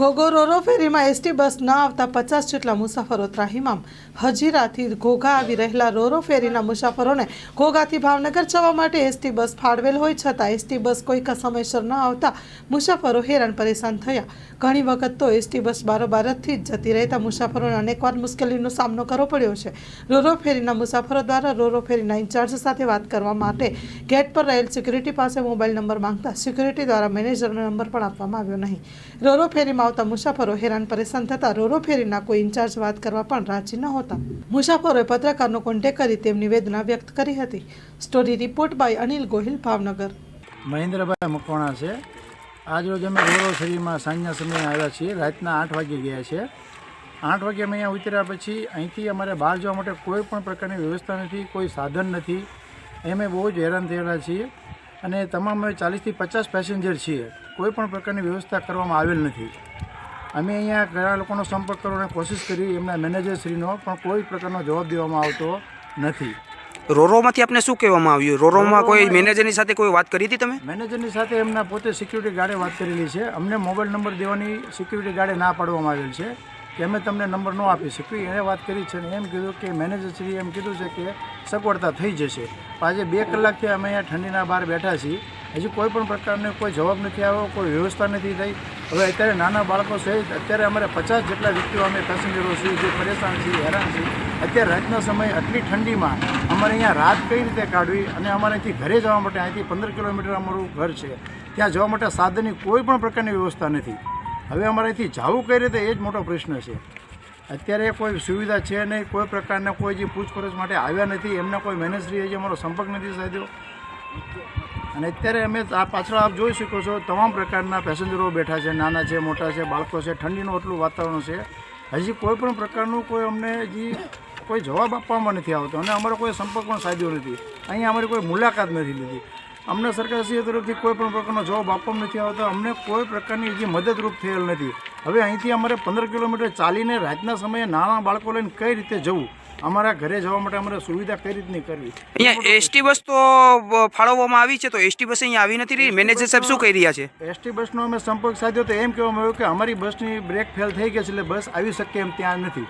ઘોઘો રોરો ફેરીમાં ST bus ન આવતા પચાસ જેટલા મુસાફરો ત્રાહિમામ. હજીરાથી ઘોઘા આવી રહેલા રોરો ફેરીના મુસાફરોને ઘોઘાથી ભાવનગર જવા માટે એસટી બસ ફાળવેલ હોય છતાં એસટી બસ કોઈ સમયસર ન આવતા મુસાફરો હેરાન પરેશાન થયા. ઘણી વખત તો એસટી બસ બારોબારથી જ જતી રહેતા મુસાફરોને અનેકવાર મુશ્કેલીનો સામનો કરવો પડ્યો છે. રોરો ફેરીના મુસાફરો દ્વારા રોરો ફેરીના ઇન્ચાર્જ સાથે વાત કરવા માટે ગેટ પર રહેલ સિક્યુરિટી પાસે મોબાઈલ નંબર માંગતા સિક્યુરિટી દ્વારા મેનેજરનો નંબર પણ આપવામાં આવ્યો નહીં. રોરો ફેરીમાં આવતા મુસાફરો હેરાન પરેશાન થતા રોરો ફેરીના કોઈ ઇન્ચાર્જ વાત કરવા પણ રાજી ન હોતા મુસાફરોએ પત્રકારનો કોન્ટેક કરી તેમની વેદના વ્યક્ત કરી હતી. Story report by Anil Gohil, Bhavnagar. Mahendrabhai Makwana છે. આજરોજ અમે રોરો શરીરમાં સાંજના સમયે આવ્યા છીએ. રાતના આઠ વાગે ગયા છે. આઠ વાગે અમે અહીંયા ઉતર્યા પછી અહીંથી અમારે બહાર જવા માટે કોઈ પણ પ્રકારની વ્યવસ્થા નથી, કોઈ સાધન નથી. અમે બહુ જ હેરાન થયેલા છીએ અને તમામ ચાલીસથી પચાસ પેસેન્જર છીએ. કોઈ પણ પ્રકારની વ્યવસ્થા કરવામાં આવેલ નથી. અમે અહીંયા ઘણા લોકોનો સંપર્ક કરવાની કોશિશ કરી એમના મેનેજરશ્રીનો પણ કોઈ પ્રકારનો જવાબ દેવામાં આવતો નથી. રોરોમાંથી આપને શું કહેવામાં આવ્યું? રોરોમાં કોઈ મેનેજરની સાથે કોઈ વાત કરી હતી તમે? મેનેજરની સાથે એમના પોતે સિક્યુરિટી ગાર્ડે વાત કરેલી છે. અમને મોબાઈલ નંબર દેવાની સિક્યુરિટી ગાર્ડે ના પાડવામાં આવેલ છે કે અમે તમને નંબર ન આપી શકીએ. એણે વાત કરી છે અને એમ કીધું કે મેનેજરશ્રીએ એમ કીધું છે કે સગવડતા થઈ જશે. પણ આજે બે કલાકથી અમે અહીંયા ઠંડીના બહાર બેઠા છીએ. હજી કોઈ પણ પ્રકારનો કોઈ જવાબ નથી આવ્યો કોઈ વ્યવસ્થા નથી થઈ. હવે અત્યારે નાના બાળકો સહિત અત્યારે અમારે પચાસ જેટલા વ્યક્તિઓ અમે પેસેન્જરો છીએ, જે પરેશાન છીએ, હેરાન છીએ. અત્યારે રાતના સમયે આટલી ઠંડીમાં અમારે અહીંયા રાત કઈ રીતે કાઢવી અને અમારે અહીંથી ઘરે જવા માટે અહીંથી પંદર કિલોમીટર અમારું ઘર છે. ત્યાં જવા માટે સાધનની કોઈ પણ પ્રકારની વ્યવસ્થા નથી. હવે અમારે અહીંથી જવું કઈ રીતે એ જ મોટો પ્રશ્ન છે. અત્યારે કોઈ સુવિધા છે નહીં, કોઈ પ્રકારના કોઈ જે પૂછપરછ માટે આવ્યા નથી, એમના કોઈ મેનેજરી હજી અમારો સંપર્ક નથી સાધ્યો. અને અત્યારે અમે આ પાછળ આપ જોઈ શકો છો, તમામ પ્રકારના પેસેન્જરો બેઠા છે, નાના છે, મોટા છે, બાળકો છે, ઠંડીનું એટલું વાતાવરણ છે. હજી કોઈ પણ પ્રકારનું કોઈ અમને હજી કોઈ જવાબ આપવામાં નથી આવતો અને અમારો કોઈ સંપર્ક પણ સાધ્યો નથી. અહીંયા અમારી કોઈ મુલાકાત નથી લીધી. અમને સરકારશ્રી તરફથી કોઈ પણ પ્રકારનો જવાબ આપવામાં નથી આવતો. અમને કોઈ પ્રકારની હજી મદદરૂપ થયેલ નથી. હવે અહીંથી અમારે પંદર કિલોમીટર ચાલીને રાતના સમયે નાના બાળકો લઈને કઈ રીતે જવું? અમારા ઘરે જવા માટે અમારે સુવિધા કઈ રીતની કરવી? અહીંયા એસટી બસ તો ફાળવવામાં આવી છે તો એસટી બસ અહીંયા આવી નથી રહી? મેનેજર સાહેબ શું કહી રહ્યા છે? એસટી બસનો અમે સંપર્ક સાધ્યો તો એમ કહેવામાં આવ્યું કે અમારી બસની બ્રેક ફેલ થઈ ગઈ છે એટલે બસ આવી શકે એમ ત્યાં નથી.